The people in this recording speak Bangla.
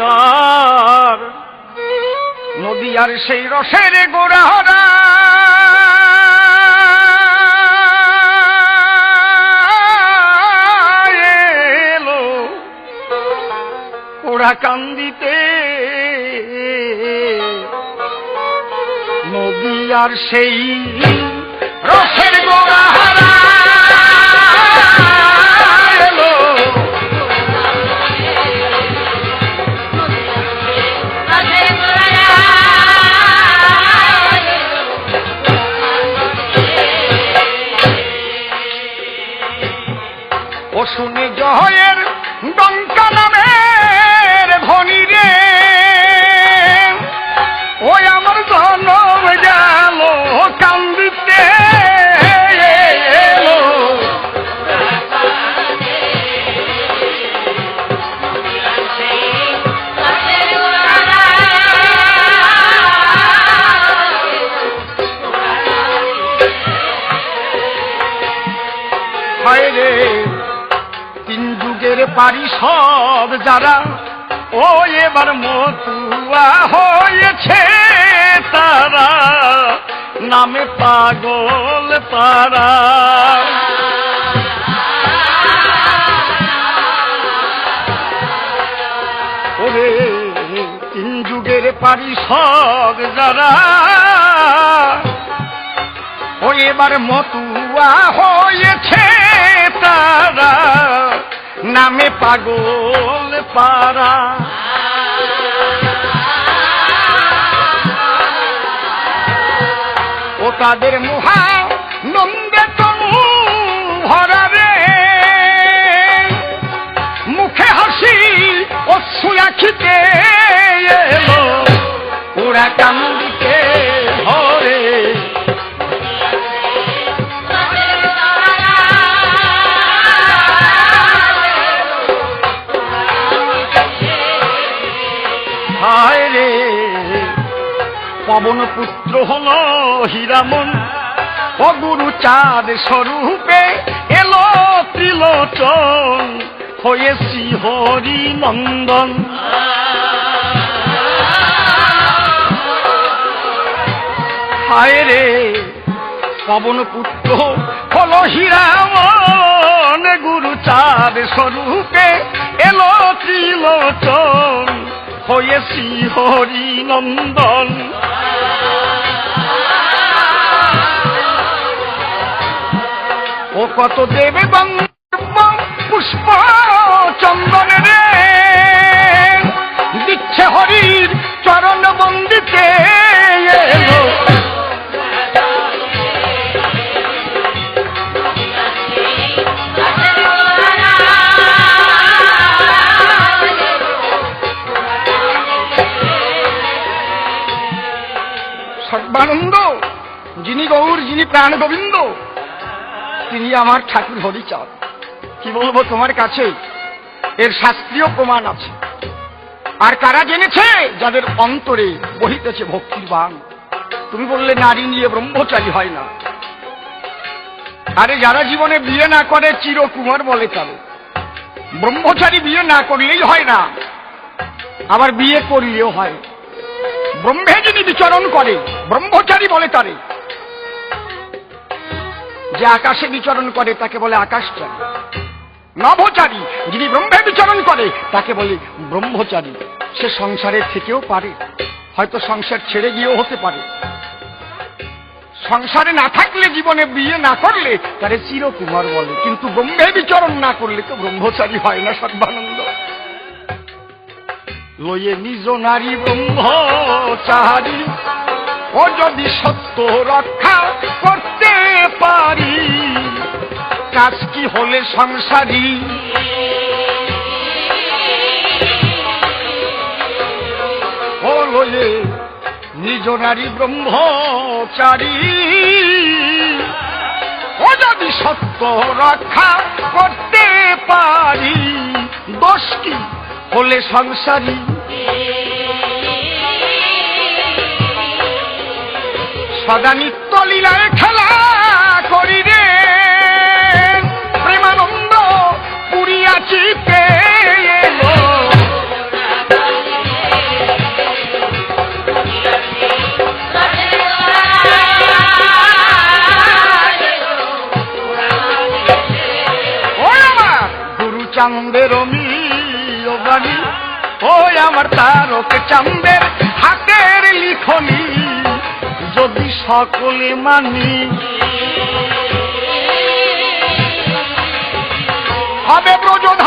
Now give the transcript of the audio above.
নদিয়ার নদিয়ার সেই রসের এলো ওরা কান্দিতে। আর সেই রসের হায় রে। তিন যুগের পারি সব যারা, ও এবার মতুয়া হয়েছে তারা। নামে পাগল তারা। ওরে তিন যুগের পারি সব যারা, ও এবার মতুয়া হয়েছে তারা নামে পাগল পারা ও তাদের মুহা নন্দে পবন পুত্র হল হীরামন। ও গুরু চাঁদ স্বরূপে এলো ত্রিলোচন, হয়ে শ্রীহরি নন্দন। হায় রে, পবন পুত্র হল হীরামন, গুরু চাঁদ স্বরূপে এলো ত্রিলোচন। হয়ে শ্রীহরি নন্দন ও কত দেবে পুষ্প চন্দন রে দিচ্ছে হরির চরণ বন্দিতে সর্বানন্দ, যিনি গৌর, যিনি প্রাণ গোবিন্দ, তিনি আমার ঠাকুর হরিচাঁদ। কি বলব তোমার কাছে? এর শাস্ত্রীয় প্রমাণ আছে। আর কারা জেনেছে? যাদের অন্তরে বহিতেছে ভক্তির বান তুমি বললে নারী নিয়ে ব্রহ্মচারী হয় না। আরে যারা জীবনে বিয়ে না করে, চিরকুমার বলে তারে ব্রহ্মচারী বিয়ে না করলেই হয় না। আবার বিয়ে করলেও হয়। ব্রহ্মে যিনি বিচরণ করে, ব্রহ্মচারী বলে তারে। যে আকাশে বিচরণ করে, তাকে বলে আকাশচারী। নভচারী, যিনি ব্রহ্মে বিচরণ করে, তাকে বলে ব্রহ্মচারী। সে সংসারে থেকেও পারে। হয়তো সংসার ছেড়ে গিয়েও হতে পারে। সংসারে না থাকলে, জীবনে বিয়ে না করলে, তারে চিরকুমার বলে। কিন্তু ব্রহ্মে বিচরণ না করলে তো ব্রহ্মচারী হয় না সর্বানন্দ। লয়ে নিজ নারী ব্রহ্মচারী ও যদি সত্য রক্ষা করতে পারি, কাজ কি হলে সংসারী? ও লয়ে নিজ নারী ব্রহ্মচারী ও যদি সত্য রক্ষা করতে পারি, দোষ কি? হলে সংসারী। সদা নিত্য লীলায় খেলা করি রে প্রেমানন্দ পুরিয়া চিতে চান্দেরও আমার তারক চান্দের হাতের লিখনি যদি সকলে মানি। হবে ব্রজধামেই